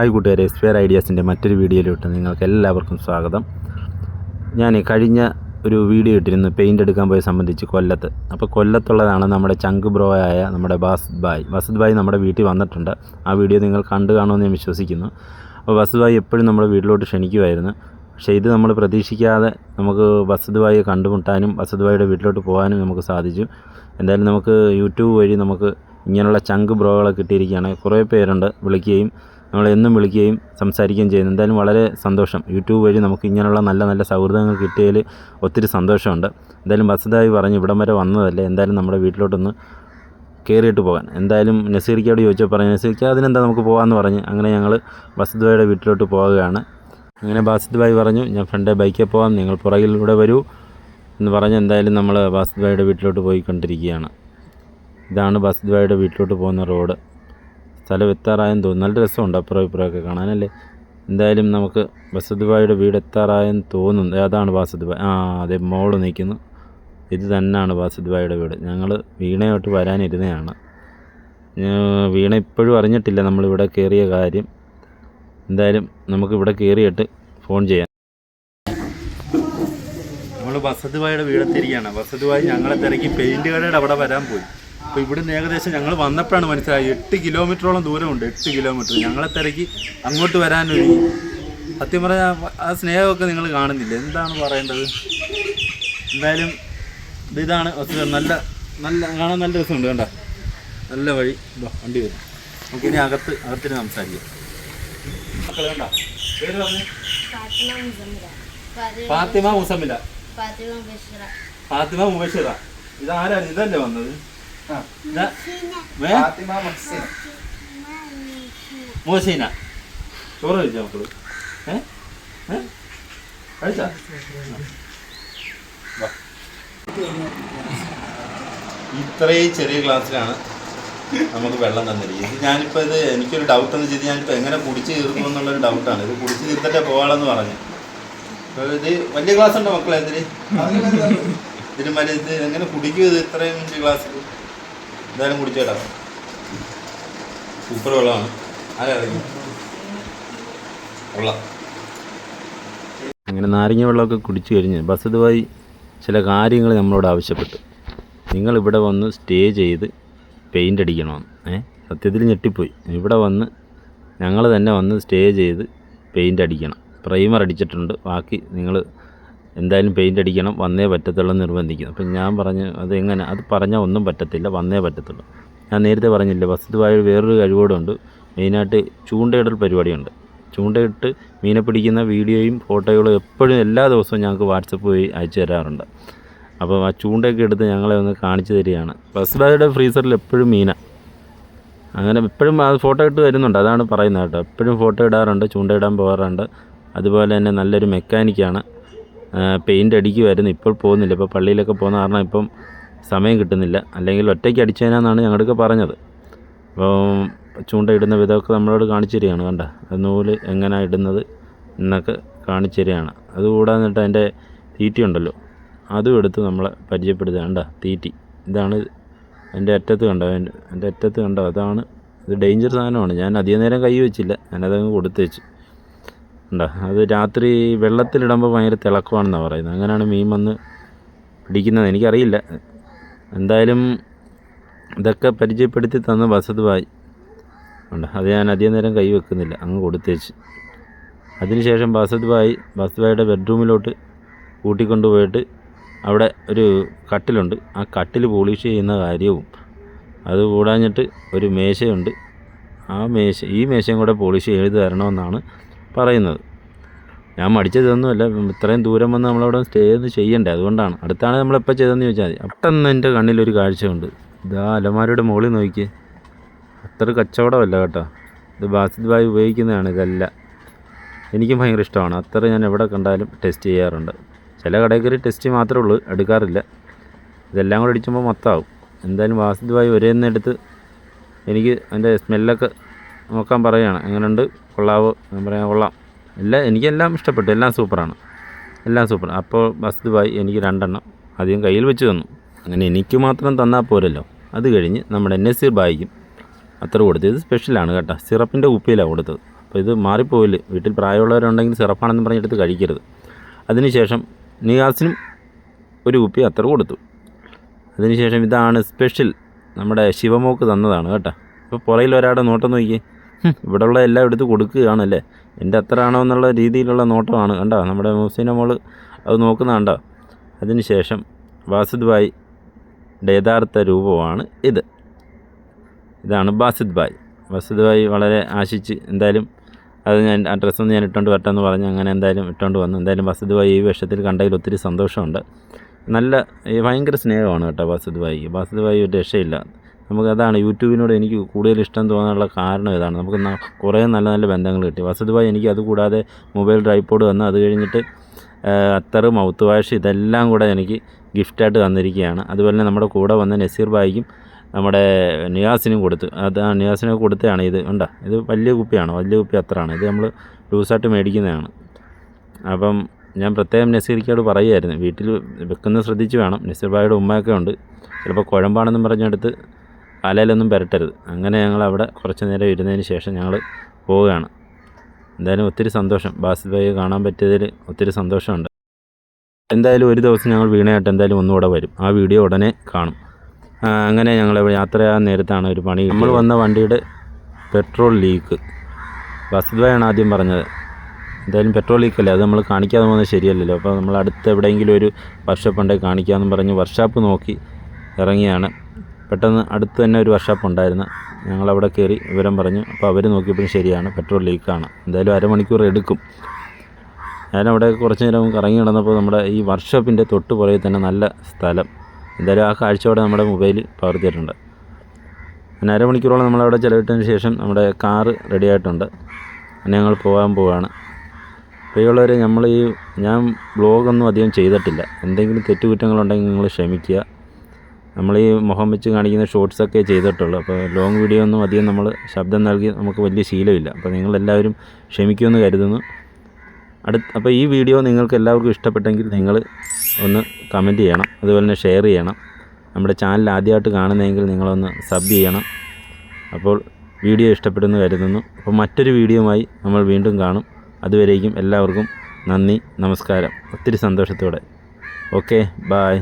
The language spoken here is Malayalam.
ഹായ് കൂട്ടുകാരെ സ്പെയർ ഐഡിയാസിന്റെ മറ്റൊരു വീഡിയോയിലോട്ട് നിങ്ങൾക്ക് എല്ലാവർക്കും സ്വാഗതം. ഞാൻ കഴിഞ്ഞ ഒരു വീഡിയോ ഇട്ടിരുന്നു പെയിന്റ് എടുക്കാൻ പോയ സംബന്ധിച്ച് കൊല്ലത്ത്. അപ്പോൾ കൊല്ലത്തുള്ളതാണ് നമ്മുടെ ചങ്ക് ബ്രോ ആയ നമ്മുടെ ബാസ് ബായ് ബസദ് ബായ് നമ്മുടെ വീട്ടിൽ വന്നിട്ടുണ്ട്. ആ വീഡിയോ നിങ്ങൾ കണ്ടു കാണുമെന്ന് ഞാൻ വിശ്വസിക്കുന്നു. അപ്പോൾ ബസദ് ബായ് എപ്പോഴും നമ്മുടെ വീട്ടിലോട്ട് ക്ഷണിക്കുമായിരുന്നു. പക്ഷേ ഇത് നമ്മൾ പ്രതീക്ഷിക്കാതെ നമുക്ക് ബസദ് ബായിയെ കണ്ടുമുട്ടാനും ബസദ് ബായിയുടെ വീട്ടിലോട്ട് പോകാനും നമുക്ക് സാധിച്ചു. എന്തായാലും നമുക്ക് യൂട്യൂബ് വഴി നമുക്ക് ഇങ്ങനെയുള്ള ചങ്ക് ബ്രോകളെ കിട്ടിയിരിക്കുകയാണ്. കുറേ പേരുണ്ട് വിളിക്കുകയും നമ്മൾ എന്നും വിളിക്കുകയും സംസാരിക്കുകയും ചെയ്യുന്നു. എന്തായാലും വളരെ സന്തോഷം. യൂട്യൂബ് വഴി നമുക്ക് ഇങ്ങനെയുള്ള നല്ല നല്ല സൗഹൃദങ്ങൾ കിട്ടിയതിൽ ഒത്തിരി സന്തോഷമുണ്ട്. എന്തായാലും ബസദായി പറഞ്ഞ് ഇവിടം വരെ വന്നതല്ലേ? എന്തായാലും നമ്മുടെ വീട്ടിലോട്ടൊന്ന് കയറിയിട്ട് പോകാൻ. എന്തായാലും നസീർക്കയോട് ചോദിച്ചാൽ പറഞ്ഞു നസീർക്ക അതിനെന്താ നമുക്ക് പോകാമെന്ന് പറഞ്ഞ്? അങ്ങനെ ഞങ്ങൾ ബസദ്ബായുടെ വീട്ടിലോട്ട് പോവുകയാണ്. അങ്ങനെ ബാസിദ്ബായി പറഞ്ഞു ഞാൻ ഫ്രണ്ടെ ബൈക്കിൽ പോകാം നിങ്ങൾ പുറകിലൂടെ വരൂ എന്ന് പറഞ്ഞ് എന്തായാലും നമ്മൾ ബാസിദ്ബായുടെ വീട്ടിലോട്ട് പോയിക്കൊണ്ടിരിക്കുകയാണ്. ഇതാണ് ബാസിദ്ബായുടെ വീട്ടിലോട്ട് പോകുന്ന റോഡ്. സ്ഥലം എത്താറായെന്ന് തോന്നുന്നു. നല്ല രസമുണ്ട് അപ്പുറം ഇപ്പുറമൊക്കെ കാണാനല്ലേ? എന്തായാലും നമുക്ക് ബസദ്ബായുടെ വീട് എത്താറായെന്ന് തോന്നുന്നു. അതാണ് വാസുദുബായ് ആ അതെ മോൾ നിൽക്കുന്നു. ഇത് തന്നെയാണ് ബാസദ്ബായുടെ വീട്. ഞങ്ങൾ വീണയോട്ട് വരാനിരുന്നതാണ്. വീണ ഇപ്പോഴും അറിഞ്ഞിട്ടില്ല നമ്മളിവിടെ കയറിയ കാര്യം. എന്തായാലും നമുക്ക് ഇവിടെ കയറിയിട്ട് ഫോൺ ചെയ്യാം. നമ്മൾ ബസദ്ബായുടെ വീടെത്തിരിക്കുകയാണ് ബസദ്ബായി ഞങ്ങളെ തിരക്കി പെയിന്റ് കടയുടെ അവിടെ വരാൻ പോയി. അപ്പോൾ ഇവിടുന്ന് ഏകദേശം ഞങ്ങൾ വന്നപ്പോഴാണ് മനസ്സിലായത്. എട്ട് കിലോമീറ്ററോളം ദൂരമുണ്ട് എട്ട് കിലോമീറ്റർ. ഞങ്ങളെ തിരക്കി അങ്ങോട്ട് വരാനൊരുങ്ങി സത്യം പറഞ്ഞാൽ ആ സ്നേഹമൊക്കെ നിങ്ങൾ കാണുന്നില്ല? എന്താണ് പറയേണ്ടത്? എന്തായാലും ഇത് ഇതാണ് നല്ല നല്ല കാണാൻ നല്ല രസമുണ്ട് കണ്ട. നല്ല വഴി. വണ്ടി വരും. നമുക്ക് ഇനി അകത്ത് അകത്തിന് സംസാരിക്കാം. മക്കളെ കണ്ട? പേര് പറഞ്ഞു? ഫാത്തിമ മുസമില ഫാത്തിമ മുബഷിറ. ഇതാരാണ് ഇതല്ലേ വന്നത്? മോസീന ചോറ് കഴിച്ചാ മക്കൾ? ഏ? ഏ? കഴിച്ചാ? ഇത്രയും ചെറിയ ഗ്ലാസ്സിലാണ് നമുക്ക് വെള്ളം തന്നിരിക്കുന്നത്. ഇത് ഞാനിപ്പോൾ ഇത് എനിക്കൊരു ഡൗട്ട് എന്ന് വെച്ചാൽ ഞാനിപ്പോൾ എങ്ങനെ കുടിച്ച് തീർക്കും എന്നുള്ളൊരു ഡൗട്ടാണ് ഇത് കുടിച്ച് തീർത്തിട്ടേ പോകാമെന്ന് പറഞ്ഞു. അപ്പോൾ ഇത് വലിയ ക്ലാസ് ഉണ്ടോ മക്കളെ ഇതിന് ഇതിന് മറ്റേ ഇത് എങ്ങനെ കുടിക്കും ഇത് ഇത്രയും വലിയ ഗ്ലാസ്സിൽ എന്തായാലും കുടിച്ചേട്ടാ. സൂപ്പർ വെള്ളമാണ്. ആരറിയും കൊള്ളാം. അങ്ങനെ നാരങ്ങ വെള്ളമൊക്കെ കുടിച്ചു കഴിഞ്ഞ് ബസ് ഇതുമായി ചില കാര്യങ്ങൾ നമ്മളോട് ആവശ്യപ്പെട്ടു. നിങ്ങൾ ഇവിടെ വന്ന് സ്റ്റേ ചെയ്ത് പെയിന്റ് അടിക്കണമെന്ന്. ഏ? സത്യത്തിൽ ഞെട്ടിപ്പോയി. ഇവിടെ വന്ന് ഞങ്ങൾ തന്നെ വന്ന് സ്റ്റേ ചെയ്ത് പെയിന്റ് അടിക്കണം. പ്രൈമർ അടിച്ചിട്ടുണ്ട്. ബാക്കി നിങ്ങൾ എന്തായാലും പെയിന്റ് അടിക്കണം വന്നേ പറ്റത്തുള്ളൂ നിർബന്ധിക്കുന്നു. അപ്പം ഞാൻ പറഞ്ഞു അത് എങ്ങനെ? അത് പറഞ്ഞാൽ ഒന്നും പറ്റത്തില്ല വന്നേ പറ്റത്തുള്ളൂ. ഞാൻ നേരത്തെ പറഞ്ഞില്ലേ വസ്തുവായ വേറൊരു കഴിവോടുണ്ട് മെയിനായിട്ട് ചൂണ്ടയിടൽ പരിപാടിയുണ്ട്. ചൂണ്ടയിട്ട് മീനെ പിടിക്കുന്ന വീഡിയോയും ഫോട്ടോകളും എപ്പോഴും എല്ലാ ദിവസവും ഞങ്ങൾക്ക് വാട്സപ്പ് വഴി അയച്ചു തരാറുണ്ട്. അപ്പോൾ ആ ചൂണ്ടയൊക്കെ എടുത്ത് ഞങ്ങളെ ഒന്ന് കാണിച്ചു തരികയാണ്. ബസ് ബായുടെ ഫ്രീസറിൽ എപ്പോഴും മീനാണ് അങ്ങനെ എപ്പോഴും അത് ഫോട്ടോ ഇട്ട് വരുന്നുണ്ട് അതാണ് പറയുന്നത് കേട്ടോ. എപ്പോഴും ഫോട്ടോ ഇടാറുണ്ട് ചൂണ്ടയിടാൻ പോകാറുണ്ട്. അതുപോലെ തന്നെ നല്ലൊരു മെക്കാനിക്കാണ്. പെയിന്റ് അടിക്കുമായിരുന്നു ഇപ്പോൾ പോകുന്നില്ല. ഇപ്പോൾ പള്ളിയിലൊക്കെ പോകുന്ന കാരണം ഇപ്പം സമയം കിട്ടുന്നില്ല. അല്ലെങ്കിൽ ഒറ്റയ്ക്ക് അടിച്ചതിനാന്നാണ് ഞങ്ങളൊക്കെ പറഞ്ഞത്. അപ്പോൾ ചൂണ്ട ഇടുന്ന വിധമൊക്കെ നമ്മളോട് കാണിച്ചു തരികയാണ്. കണ്ട? നൂൽ എങ്ങനെയാണ് ഇടുന്നത് എന്നൊക്കെ കാണിച്ചു തരികയാണ്. അതുകൂടാതെ അതിന്റെ തീറ്റി ഉണ്ടല്ലോ. അതും എടുത്ത് നമ്മളെ പരിചയപ്പെടുത്തുക. കണ്ട? തീറ്റി. ഇതാണ് എന്റെ അറ്റത്ത് കണ്ടോ? എന്റെ അറ്റത്ത് കണ്ടോ? അതാണ് ഇത് ഡേഞ്ചർ സാധനമാണ്. ഞാൻ അധികം നേരം കൈ വെച്ചില്ല. ഞാനതങ്ങ് കൊടുത്തു വെച്ചു. ഉണ്ടോ? അത് രാത്രി വെള്ളത്തിലിടുമ്പോൾ ഭയങ്കര തിളക്കമാണെന്നാണ് പറയുന്നത്. അങ്ങനെയാണ് മീൻ വന്ന് പിടിക്കുന്നത്. എനിക്കറിയില്ല. എന്തായാലും ഇതൊക്കെ പരിചയപ്പെടുത്തി തന്ന വസത് ബായ് ഉണ്ട്. അത് ഞാൻ അധികം നേരം കൈ വെക്കുന്നില്ല. അങ്ങ് കൊടുത്തേച്ച്. അതിനുശേഷം ബസത് ബായ് ബസത് ബായുടെ ബെഡ്റൂമിലോട്ട് കൂട്ടിക്കൊണ്ടുപോയിട്ട് അവിടെ ഒരു കട്ടിലുണ്ട്. ആ കട്ടിൽ പോളിഷ് ചെയ്യുന്ന കാര്യവും അത് കൂടാഞ്ഞിട്ട് ഒരു മേശയുണ്ട്. ആ മേശ ഈ മേശയും കൂടെ പോളിഷ് ചെയ്ത് തരണമെന്നാണ് പറയുന്നത്. ഞാൻ മടിച്ചതൊന്നുമല്ല ഇത്രയും ദൂരം വന്ന് നമ്മളവിടെ സ്റ്റേ ഒന്ന് ചെയ്യണ്ടേ? അതുകൊണ്ടാണ്. അടുത്താണ് നമ്മളെപ്പോൾ ചെയ്തതെന്ന് ചോദിച്ചാൽ മതി. പെട്ടെന്ന് എന്റെ കണ്ണിലൊരു കാഴ്ചയുണ്ട്. ഇതാ അലമാരയുടെ മുകളിൽ നോക്കി അത്ര കച്ചവടമല്ല കേട്ടോ. ഇത് ബാസിദ് ബായ് ഉപയോഗിക്കുന്നതാണ് ഇതല്ല. എനിക്കും ഭയങ്കര ഇഷ്ടമാണ്. അത്ര ഞാൻ എവിടെ കണ്ടാലും ടെസ്റ്റ് ചെയ്യാറുണ്ട്. ചില കടയിൽ ടെസ്റ്റ് മാത്രമേ ഉള്ളൂ. എടുക്കാറില്ല. ഇതെല്ലാം കൂടെ അടിച്ചുമ്പോൾ മൊത്തമാവും. എന്തായാലും വാസിദ് ബായ് ഒരേ എടുത്ത് എനിക്ക് അതിന്റെ സ്മെല്ലൊക്കെ നോക്കാൻ പറയുകയാണ് എങ്ങനെയുണ്ട്? കൊള്ളാവോ? ഞാൻ പറയാം കൊള്ളാം. എല്ലാം എനിക്കെല്ലാം ഇഷ്ടപ്പെട്ടു. എല്ലാം സൂപ്പറാണ്. എല്ലാം സൂപ്പർ. അപ്പോൾ ബസ് ദുബായ് എനിക്ക് രണ്ടെണ്ണം അധികം കയ്യിൽ വെച്ച് തന്നു. അങ്ങനെ എനിക്ക് മാത്രം തന്നാൽ പോരല്ലോ. അത് കഴിഞ്ഞ് നമ്മുടെ നസീർ ബായിക്കും അത്ര കൊടുത്തത് ഇത് സ്പെഷ്യലാണ് കേട്ടോ. സിറപ്പിന്റെ കുപ്പിയിലാണ് കൊടുത്തത്. അപ്പോൾ ഇത് മാറിപ്പോയില്ല വീട്ടിൽ പ്രായമുള്ളവരുണ്ടെങ്കിൽ സിറപ്പാണെന്ന് പറഞ്ഞെടുത്ത് കഴിക്കരുത്. അതിനുശേഷം നിയാസിനും ഒരു കുപ്പി അത്ര കൊടുത്തു. അതിനുശേഷം ഇതാണ് സ്പെഷ്യൽ നമ്മുടെ ശിവമോക്ക് തന്നതാണ് കേട്ടോ. ഇപ്പോൾ പുറയിൽ ഒരാളുടെ നോട്ടം നോക്കി ഇവിടെയുള്ള എല്ലാം എടുത്ത് കൊടുക്കുകയാണല്ലേ? എന്റെ അത്ര ആണോ എന്നുള്ള രീതിയിലുള്ള നോട്ടമാണ്. കണ്ടോ? നമ്മുടെ മുസീന മോൾ അത് നോക്കുന്ന കണ്ടോ? അതിനുശേഷം ബാസിദ് ഭായ് യഥാർത്ഥ രൂപമാണ് ഇത്. ഇതാണ് ബാസിദ് ഭായ് ബാസിദ് ഭായ് വളരെ ആശിച്ച് എന്തായാലും അത് ഞാൻ ആ ഡ്രസ്സൊന്ന് ഞാൻ ഇട്ടുകൊണ്ട് വരട്ടെന്ന് പറഞ്ഞ് അങ്ങനെ എന്തായാലും ഇട്ടുകൊണ്ട് വന്നു. എന്തായാലും ബാസിദ് ഭായ് ഈ വേഷത്തിൽ കണ്ടതിൽ ഒത്തിരി സന്തോഷമുണ്ട്. നല്ല ഭയങ്കര സ്നേഹമാണ് കേട്ടോ ബാസിദ് ഭായിക്ക് ബാസിദ് ഭായി ഒരു രക്ഷയില്ല. നമുക്ക് അതാണ് യൂട്യൂബിനോട് എനിക്ക് കൂടുതൽ ഇഷ്ടം തോന്നാനുള്ള കാരണം ഇതാണ്. നമുക്ക് കുറേ നല്ല നല്ല ബന്ധങ്ങൾ കിട്ടി. വസതുവായി എനിക്ക് അതുകൂടാതെ മൊബൈൽ ട്രൈപ്പോഡ് വന്നു അത് കഴിഞ്ഞിട്ട് അത്തറ് മൗത്ത് വാഷ് ഇതെല്ലാം കൂടെ എനിക്ക് ഗിഫ്റ്റായിട്ട് തന്നിരിക്കുകയാണ്. അതുപോലെ തന്നെ നമ്മുടെ കൂടെ വന്ന നസീർ ബായിക്കും നമ്മുടെ നിയാസിനും കൊടുത്തു അത് ആ നിയാസിനെ കൊടുത്തതാണ് ഇത്. ഉണ്ടോ? ഇത് വലിയ കുപ്പിയാണ്? വലിയ കുപ്പി അത്രയാണ്. ഇത് നമ്മൾ ലൂസായിട്ട് മേടിക്കുന്നതാണ്. അപ്പം ഞാൻ പ്രത്യേകം നസീർക്കോട് പറയുമായിരുന്നു. വീട്ടിൽ വെക്കുന്നത് ശ്രദ്ധിച്ച് വേണം. നസീർ ബായിയുടെ ഉമ്മയൊക്കെ ഉണ്ട്. ചിലപ്പോൾ കുഴമ്പാണെന്നും പറഞ്ഞെടുത്ത് അലയിലൊന്നും പുരട്ടരുത്. അങ്ങനെ ഞങ്ങൾ അവിടെ കുറച്ച് നേരം ഇരുന്നതിന് ശേഷം ഞങ്ങൾ പോവുകയാണ്. എന്തായാലും ഒത്തിരി സന്തോഷം. ബാസിൽ ഭായിയെ കാണാൻ പറ്റിയതിൽ ഒത്തിരി സന്തോഷമുണ്ട്. എന്തായാലും ഒരു ദിവസം ഞങ്ങൾ വീണയായിട്ട് എന്തായാലും ഒന്നുകൂടെ വരും. ആ വീഡിയോ ഉടനെ കാണും. അങ്ങനെ ഞങ്ങൾ യാത്ര ചെയ്യാൻ നേരത്താണ് ഒരു പണി നമ്മൾ വന്ന വണ്ടിയുടെ പെട്രോൾ ലീക്ക്. ബാസിദ് ഭായാണ് ആദ്യം പറഞ്ഞത്. എന്തായാലും പെട്രോൾ ലീക്കല്ലേ? അത് നമ്മൾ കാണിക്കാതെ പോകുന്നത് ശരിയല്ലല്ലോ. അപ്പോൾ നമ്മൾ അടുത്ത് എവിടെയെങ്കിലും ഒരു വർക്ക്ഷോപ്പ് ഉണ്ടെങ്കിൽ കാണിക്കാമെന്ന് പറഞ്ഞ് വർക്ക്ഷോപ്പ് നോക്കി ഇറങ്ങിയാണ്. പെട്ടെന്ന് അടുത്ത് തന്നെ ഒരു വർക്ക്ഷോപ്പ് ഉണ്ടായിരുന്നു. ഞങ്ങളവിടെ കയറി വിവരം പറഞ്ഞു. അപ്പോൾ അവർ നോക്കിയപ്പോഴും ശരിയാണ്. പെട്രോൾ ലീക്കാണ് എന്തായാലും അരമണിക്കൂർ എടുക്കും. ഞാൻ അവിടെ കുറച്ച് നേരം കറങ്ങി നടന്നപ്പോൾ നമ്മുടെ ഈ വർക്ക്ഷോപ്പിന്റെ തൊട്ട് പുറകിൽ തന്നെ നല്ല സ്ഥലം. എന്തായാലും ആ കാഴ്ചയോടെ നമ്മുടെ മൊബൈലിൽ പകർത്തിയിട്ടുണ്ട്. അങ്ങനെ അരമണിക്കൂറോളം നമ്മളവിടെ ചിലവിട്ടതിന് ശേഷം നമ്മുടെ കാറ് റെഡി ആയിട്ടുണ്ട്. അങ്ങനെ ഞങ്ങൾ പോകാൻ പോവുകയാണ് പ്രിയമുള്ളവരെ നമ്മൾ ഈ ഞാൻ ബ്ലോഗൊന്നും അധികം ചെയ്തിട്ടില്ല. എന്തെങ്കിലും തെറ്റുകുറ്റങ്ങളുണ്ടെങ്കിൽ നിങ്ങൾ ക്ഷമിക്കുക. നമ്മൾ ഈ മുഖം വെച്ച് കാണിക്കുന്ന ഷോർട്സൊക്കെ ചെയ്തിട്ടുള്ളൂ. അപ്പോൾ ലോങ് വീഡിയോ ഒന്നും അധികം നമ്മൾ ശബ്ദം നൽകി നമുക്ക് വലിയ ശീലമില്ല. അപ്പോൾ നിങ്ങളെല്ലാവരും ക്ഷമിക്കുമെന്ന് കരുതുന്നു. അടുത്ത് അപ്പോൾ ഈ വീഡിയോ നിങ്ങൾക്ക് എല്ലാവർക്കും ഇഷ്ടപ്പെട്ടെങ്കിൽ നിങ്ങൾ ഒന്ന് കമന്റ് ചെയ്യണം. അതുപോലെ തന്നെ ഷെയർ ചെയ്യണം. നമ്മുടെ ചാനൽ ആദ്യമായിട്ട് കാണുന്നതെങ്കിൽ നിങ്ങളൊന്ന് സബ് ചെയ്യണം. അപ്പോൾ വീഡിയോ ഇഷ്ടപ്പെടുന്നു കരുതുന്നു. അപ്പോൾ മറ്റൊരു വീഡിയോയുമായി നമ്മൾ വീണ്ടും കാണും. അതുവരേക്കും എല്ലാവർക്കും നന്ദി നമസ്കാരം. ഒത്തിരി സന്തോഷത്തോടെ. Okay bye